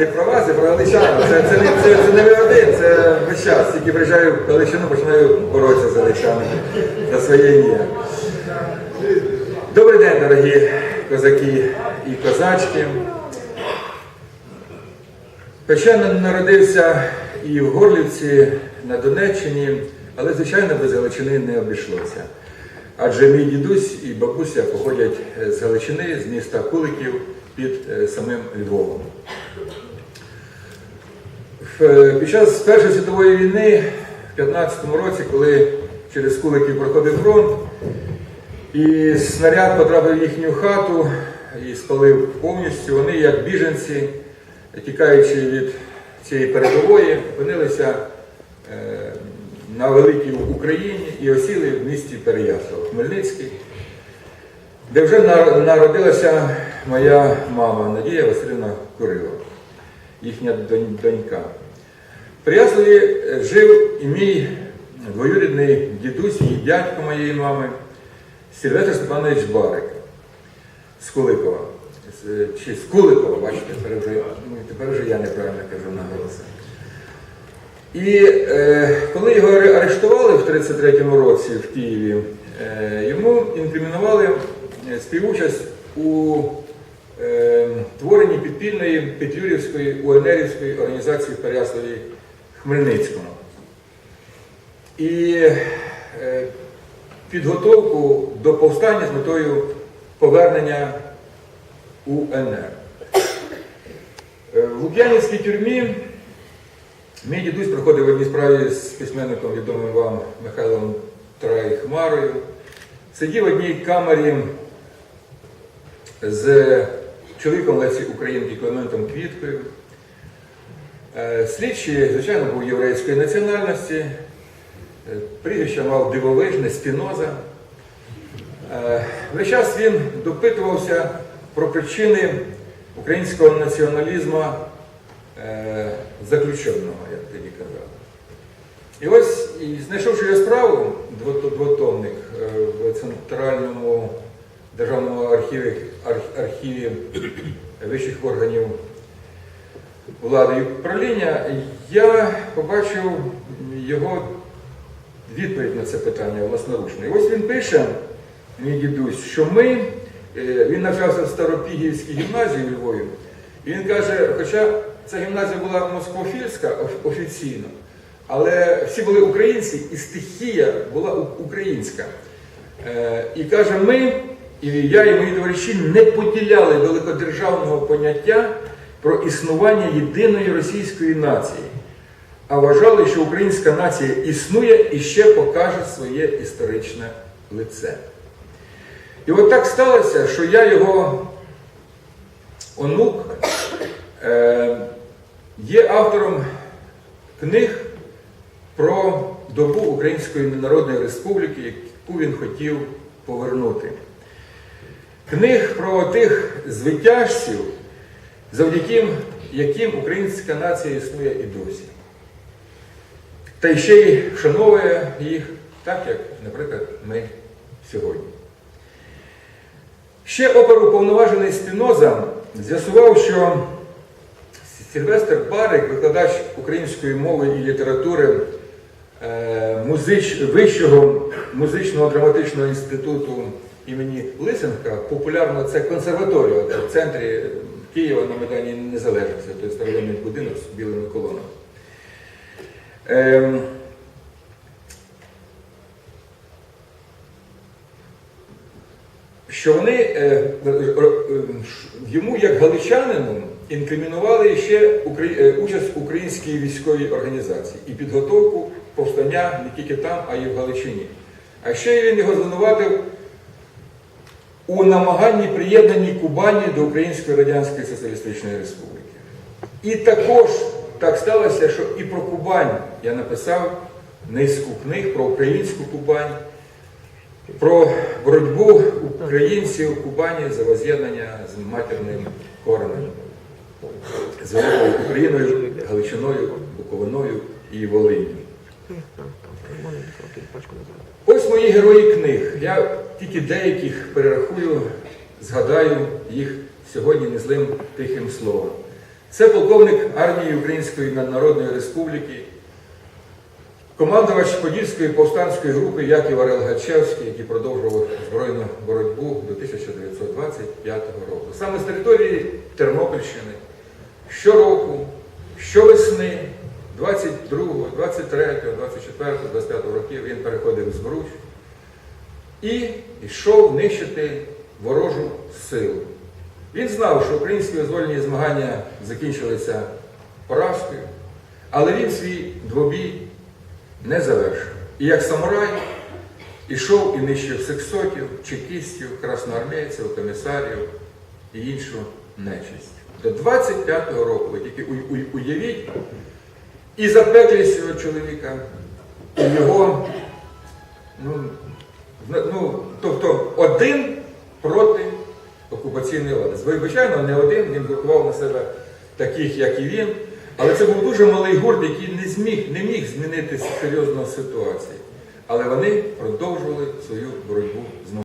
Не про вас, а про Галичану. Це, це, не, це, це не ви один, це весь час. Тільки приїжджаю в Галичину, починаю боротися з Галичанами за своє ім'я. Добрий день, дорогі козаки і козачки. Хоча народився і в Горлівці на Донеччині, але, звичайно, без Галичини не обійшлося. Адже мій дідусь і бабуся походять з Галичини, з міста Куликів під е, самим Львовом. В- Під час Першої світової війни, в 15-му році, коли через Куликів проходив фронт, і снаряд потрапив в їхню хату і спалив повністю, вони, як біженці, тікаючи від цієї передової, опинилися е, на великій Україні і осіли в місті Переяслав, Хмельницький, де вже народилася моя мама Надія Василівна Курило, їхня донь- донька. В е, жив і мій двоюрідний дідусь, і дядько моєї мами, Сильвестр Степанович Барик з Куликова. З- Чи з Куликова, бачите, тепер вже, ну, тепер вже я неправильно кажу наголоси. І е, коли його арештували в 33-му році в Києві, е, йому інкримінували е, співучасть у е, творенні підпільної Петлюрівської УНРівської організації в Переяславі Хмельницькому. І е, підготовку до повстання з метою повернення УНР. Е, В Лук'янівській тюрмі мій дідусь проходив в одній справі з письменником відомим вам Михайлом Трайхмарою. Сидів в одній камері з чоловіком Лесі Українки Клементом Квіткою. Е, Слідчий, звичайно, був єврейської національності, Е, прізвище мав дивовижне Спіноза. Е, Весь час він допитувався про причини українського націоналізму заключеного, як тоді казав. І ось, знайшовши його справу, двото- двотомник в Центральному державному архіві, архіві вищих органів влади і управління, я побачив його відповідь на це питання власноручно. І ось він пише, мій дідусь, що ми, е, він навчався в Старопігівській гімназії у Львові, і він каже, хоча ця гімназія була москофільська оф- офіційно, але всі були українці, і стихія була українська. Е, І каже, ми, і я і мої товариші не поділяли великодержавного поняття про існування єдиної російської нації, а вважали, що українська нація існує і ще покаже своє історичне лице. І от так сталося, що я його онук е, є автором книг про добу Української Народної Республіки, яку він хотів повернути. Книг про тих звитяжців, завдяки яким українська нація існує і досі. Та ще й вшановує їх так, як, наприклад, ми сьогодні. Ще оперу повноважений Спіноза з'ясував, що Сильвестр Барик, викладач української мови і літератури е, музич, Вищого музичного драматичного інституту імені Лисенка, популярно це консерваторія в центрі Києва на Майдані Незалежності, той старовинний будинок з білими колонами. Ем, що вони е, е, е, йому, як галичанину, інкримінували ще е, участь в українській військовій організації і підготовку повстання не тільки там, а й в Галичині. А ще він його звинуватив у намаганні приєднанні Кубані до Української Радянської Соціалістичної Республіки. І також так сталося, що і про Кубань я написав низку книг про українську Кубань, про боротьбу українців Кубані за воз'єднання з матірним коренем, з великою Україною, Галичиною, Буковиною і Волиню. Ось мої герої книг. Я тільки деяких перерахую, згадаю їх сьогодні незлим тихим словом. Це полковник армії Української Народної Республіки, командувач Подільської повстанської групи Яків Орел Гачевський, який продовжував збройну боротьбу до 1925 року. Саме з території Тернопільщини щороку, щовесни 22, 23, 24, 25 років він переходив з Бруч і йшов нищити ворожу силу. Він знав, що українські визвольні змагання закінчилися поразкою, але він свій двобій не завершив. І як самурай ішов і нищив сексотів, чекістів, красноармійців, комісарів і іншу нечисть. До 25-го року, ви тільки уявіть, і запеклість цього чоловіка, і його, ну, ну, тобто один проти окупаційної влади. Звичайно, не один, він виховав на себе таких, як і він, але це був дуже малий гурт, який не зміг, не міг змінити серйозно ситуації. Але вони продовжували свою боротьбу з